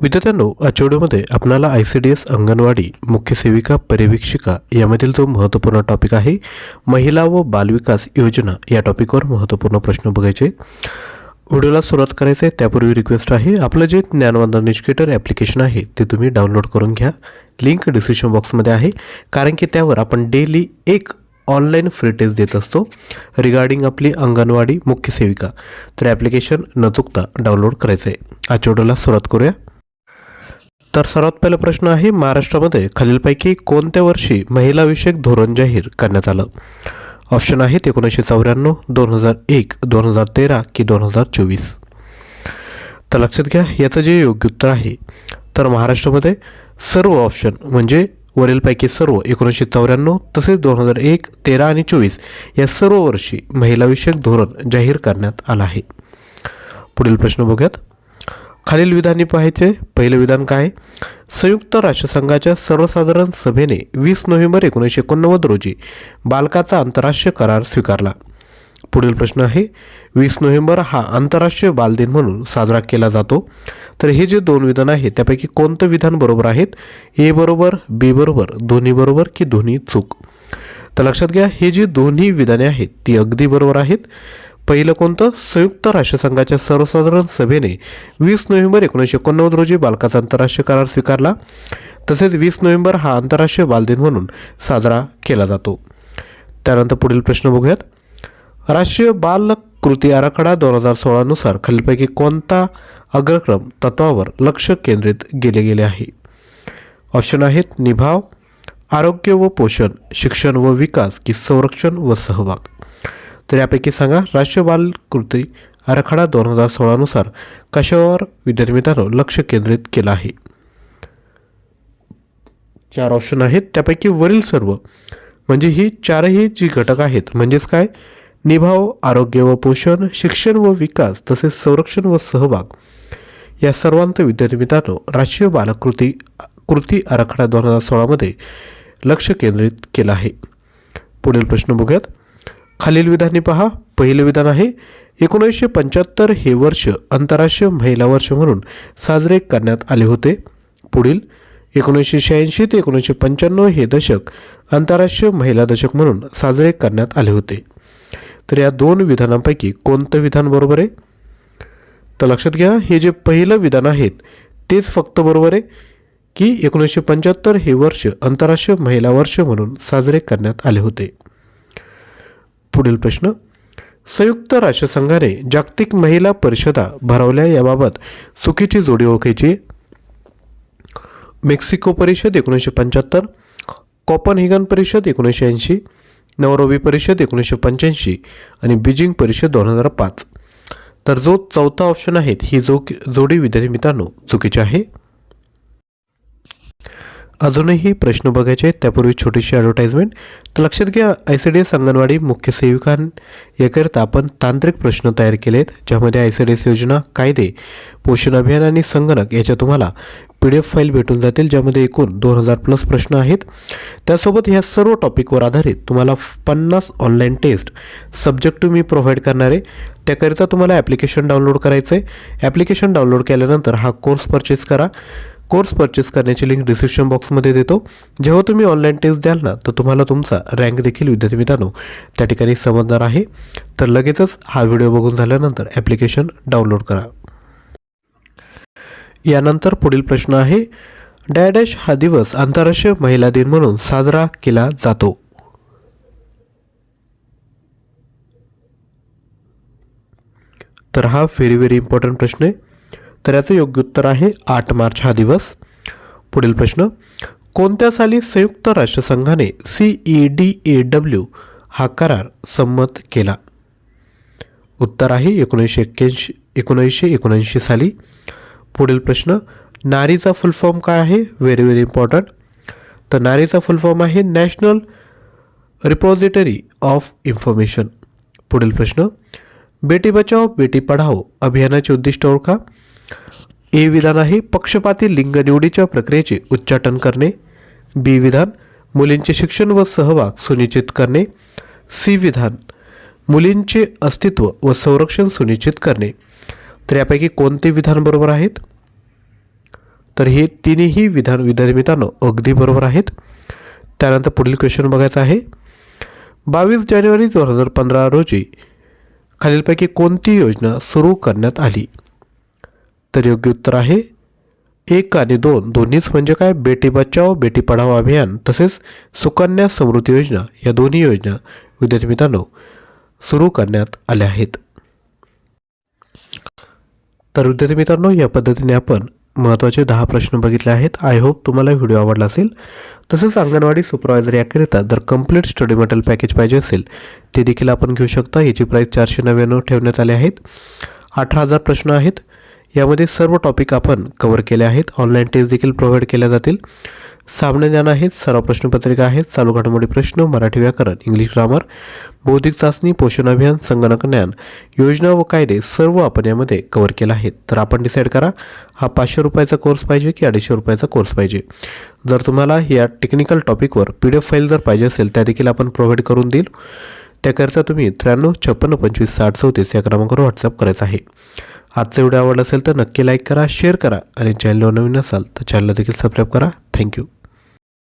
विद्यार्थ्यांनो आजच्या व्हिडिओमध्ये आपणाला I C D S anganwadi मुख्य सेविका पर्यवेक्षिका यामधील जो महत्त्वपूर्ण टॉपिक आहे महिला व बालविकास योजना या टॉपिकवर महत्त्वपूर्ण प्रश्न बघायचे. व्हिडिओला सुरुवात करायचं आहे त्यापूर्वी रिक्वेस्ट आहे आपलं जे ज्ञानवंदन एज्युकेटर ॲप्लिकेशन आहे ते तुम्ही डाउनलोड करून घ्या. लिंक डिस्क्रिप्शन बॉक्समध्ये आहे कारण की त्यावर आपण डेली एक ऑनलाईन फ्री टेस्ट देत असतो रिगार्डिंग आपली अंगणवाडी मुख्य सेविका. तर ॲप्लिकेशन न चुकता डाउनलोड करायचं आहे आजच्या व्हिडिओला सुरुवात करूया. तर सर्वात पहिला प्रश्न आहे महाराष्ट्रामध्ये खालीलपैकी कोणत्या वर्षी महिलाविषयक धोरण जाहीर करण्यात आलं? ऑप्शन आहेत एकोणीसशे चौऱ्याण्णव दोन हजार एक दोन हजार तेरा की दोन हजार चोवीस. तर लक्षात घ्या याचं जे योग्य उत्तर आहे तर महाराष्ट्रामध्ये सर्व ऑप्शन म्हणजे वरीलपैकी सर्व एकोणीसशे चौऱ्याण्णव तसेच दोन हजार एक तेरा आणि चोवीस या सर्व वर्षी महिलाविषयक धोरण जाहीर करण्यात आलं आहे. पुढील प्रश्न बघूयात. खालील विधाने पाहायचे. पहिलं विधान काय? संयुक्त राष्ट्रसंघाच्या सर्वसाधारण सभेने वीस नोव्हेंबर एकोणीसशे एकोणनव्वद रोजी बालकाचा आंतरराष्ट्रीय करार स्वीकारला. पुढील प्रश्न आहे वीस नोव्हेंबर हा आंतरराष्ट्रीय बालदिन म्हणून साजरा केला जातो. तर हे जे दोन विधान आहेत त्यापैकी कोणतं विधान बरोबर आहेत? ए बरोबर बी बरोबर दोन्ही बरोबर की दोन्ही चूक? तर लक्षात घ्या हे जी दोन्ही विधाने आहेत ती अगदी बरोबर आहेत. पहिलं कोणतं? संयुक्त राष्ट्रसंघाच्या सर्वसाधारण सभेने वीस नोव्हेंबर एकोणीसशे एकोणनव्वद रोजी बालकाचा आंतरराष्ट्रीय करार स्वीकारला. तसेच वीस नोव्हेंबर हा आंतरराष्ट्रीय बालदिन म्हणून साजरा केला जातो. त्यानंतर पुढील प्रश्न बघूयात. राष्ट्रीय बाल कृती आराखडा दोन हजार सोळानुसार खालीलपैकी कोणता अग्रक्रम तत्वावर लक्ष केंद्रित केले गेले आहे? ऑप्शन आहेत निभाव आरोग्य व पोषण शिक्षण व विकास की संरक्षण व सहभाग. तर यापैकी सांगा राष्ट्रीय बाल कृती आराखडा दोन हजार सोळानुसार कशावर विद्यार्थी मित्रांनो लक्ष केंद्रित केलं आहे? चार ऑप्शन आहेत. त्यापैकी वरील सर्व म्हणजे ही चारही जी घटक आहेत म्हणजेच काय? निभाव आरोग्य व पोषण शिक्षण व विकास तसेच संरक्षण व सहभाग. या सर्वांत विद्यार्थी मित्रांनो राष्ट्रीय बालकृती कृती आराखडा दोन हजार सोळामध्ये लक्ष केंद्रित केलं आहे. पुढील प्रश्न बघूयात. खालील विधाने पहा. पहिलं विधान आहे एकोणीसशे पंच्याहत्तर हे वर्ष आंतरराष्ट्रीय महिला वर्ष म्हणून साजरे करण्यात आले होते. पुढील एकोणीसशे शहाऐंशी ते एकोणीसशे पंच्याण्णव हे दशक आंतरराष्ट्रीय महिला दशक म्हणून साजरे करण्यात आले होते. तर या दोन विधानांपैकी कोणतं विधान बरोबर आहे? तर लक्षात घ्या हे जे पहिलं विधान आहेत तेच फक्त बरोबर आहे की एकोणीसशे पंच्याहत्तर हे वर्ष आंतरराष्ट्रीय महिला वर्ष म्हणून साजरे करण्यात आले होते. पुढील प्रश्न. संयुक्त राष्ट्रसंघाने जागतिक महिला परिषदा भरवल्या याबाबत चुकीची जोडी ओळखायची. मेक्सिको परिषद एकोणीसशे पंच्याहत्तर कॉपनहेगन परिषद एकोणीसशे ऐंशी नवरोबी परिषद एकोणीसशे पंच्याऐंशी आणि बीजिंग परिषद दोन हजार पाच. तर जो चौथा ऑप्शन आहे ही जो जोडी विद्यार्थी मित्रांनो चुकीची आहे. अजूनही प्रश्न बघायचे आहेत त्यापूर्वी छोटीशी ॲडव्हर्टाईजमेंट तर लक्षात घ्या I C D S anganwadi मुख्य सेविकां याकरिता आपण तांत्रिक प्रश्न तयार केले आहेत ज्यामध्ये आय सी डी एस योजना कायदे पोषण अभियान आणि संगणक याच्या तुम्हाला पी डी एफ फाईल भेटून जातील ज्यामध्ये एकूण दोन हजार प्लस प्रश्न आहेत. त्यासोबत ह्या सर्व टॉपिकवर आधारित तुम्हाला पन्नास ऑनलाईन टेस्ट सब्जेक्ट मी प्रोव्हाइड करणार आहे त्याकरिता तुम्हाला ॲप्लिकेशन डाउनलोड करायचं आहे ॲप्लिकेशन डाउनलोड केल्यानंतर हा कोर्स परचेस करा. कोर्स परचेस करण्याची लिंक डिस्क्रिप्शन बॉक्समध्ये देतो. जेव्हा तुम्ही ऑनलाईन टेस्ट द्याल ना तर तुम्हाला तुमचा रँक देखील विद्यार्थी मित्रांनो त्या ठिकाणी समजणार आहे. तर लगेचच हा व्हिडिओ बघून झाल्यानंतर ॲप्लिकेशन डाउनलोड करा. यानंतर पुढील प्रश्न आहे. डॅडॅश हा दिवस आंतरराष्ट्रीय महिला दिन म्हणून साजरा केला जातो. तर हा व्हेरी व्हेरी इम्पॉर्टंट प्रश्न आहे. तर याचं योग्य उत्तर आहे आठ मार्च हा दिवस. पुढील प्रश्न कोणत्या साली संयुक्त राष्ट्रसंघाने C E D A W हा करार संमत केला? उत्तर आहे एकोणीसशे एक्क्याऐंशी एकोणीसशे एकोणऐंशी साली. पुढील प्रश्न नारीचा फुल फॉर्म काय आहे? व्हेरी व्हेरी इम्पॉर्टंट तर नारीचा फुल फॉर्म आहे नॅशनल रिपॉझिटरी ऑफ इन्फॉर्मेशन. पुढील प्रश्न बेटी बचाओ बेटी पढाओ अभियानाचे उद्दिष्ट ओळखा. ए विधान आहे पक्षपाती लिंग निवडीच्या प्रक्रियेचे उच्चाटन करणे बी विधान मुलींचे शिक्षण व सहभाग सुनिश्चित करणे सी विधान मुलींचे अस्तित्व व संरक्षण सुनिश्चित करणे. तर यापैकी कोणते विधान बरोबर आहेत? तर हे तिन्ही विधान विद्यार्थी अगदी बरोबर आहेत. त्यानंतर पुढील क्वेश्चन बघायचा आहे. बावीस जानेवारी दोन हजार पंधरा रोजी खालीलपैकी कोणती योजना सुरू करण्यात आली? तर योग्य उत्तर आहे. एक आणि दोन दोन्हीच म्हणजे काय? बेटी बचाओ बेटी पढाओ अभियान तसेच सुकन्या समृद्धी योजना या दोन्ही योजना विद्यार्थी मित्रांनो सुरू करण्यात आल्या आहेत. तर विद्यार्थी मित्रांनो या पद्धतीने आपण महत्त्वाचे दहा प्रश्न बघितले आहेत. आय होप तुम्हाला व्हिडिओ आवडला असेल. तसेच अंगणवाडी सुपरवायझर याकरिता जर कंप्लीट स्टडी मटेरियल पॅकेज पाहिजे असेल ते देखील आपण घेऊ शकता. याची प्राईस चारशे नव्याण्णव ठेवण्यात आले आहेत. अठरा हजार प्रश्न आहेत. यामध्ये सर्व टॉपिक आपण कवर केले आहेत. ऑनलाईन टेस्ट देखील प्रोव्हाइड केल्या जातील. सामान्य ज्ञान आहेत सराव प्रश्नपत्रिका आहेत. चालू घडामोडी प्रश्न मराठी व्याकरण इंग्लिश ग्रामर बौद्धिक चाचणी पोषण अभियान संगणक ज्ञान योजना व कायदे सर्व आपण यामध्ये कवर केलं आहेत. तर आपण डिसाईड करा हा पाचशे रुपयाचा कोर्स पाहिजे की अडीचशे रुपयाचा कोर्स पाहिजे? जर तुम्हाला या टेक्निकल टॉपिकवर पी डी एफ फाईल जर पाहिजे असेल त्या देखील आपण प्रोव्हाइड करून देईल. त्याकरिता तुम्ही त्र्याण्णव छप्पन्न पंचवीस साठ चौतीस या क्रमांकावर व्हॉट्सअप करायचा आहे. आजचा व्हिडिओ आवडला असेल तर नक्की लाईक करा शेअर करा. आणि चॅनलवर नवीन असाल तर चॅनलला देखील सबस्क्राईब करा. थँक्यू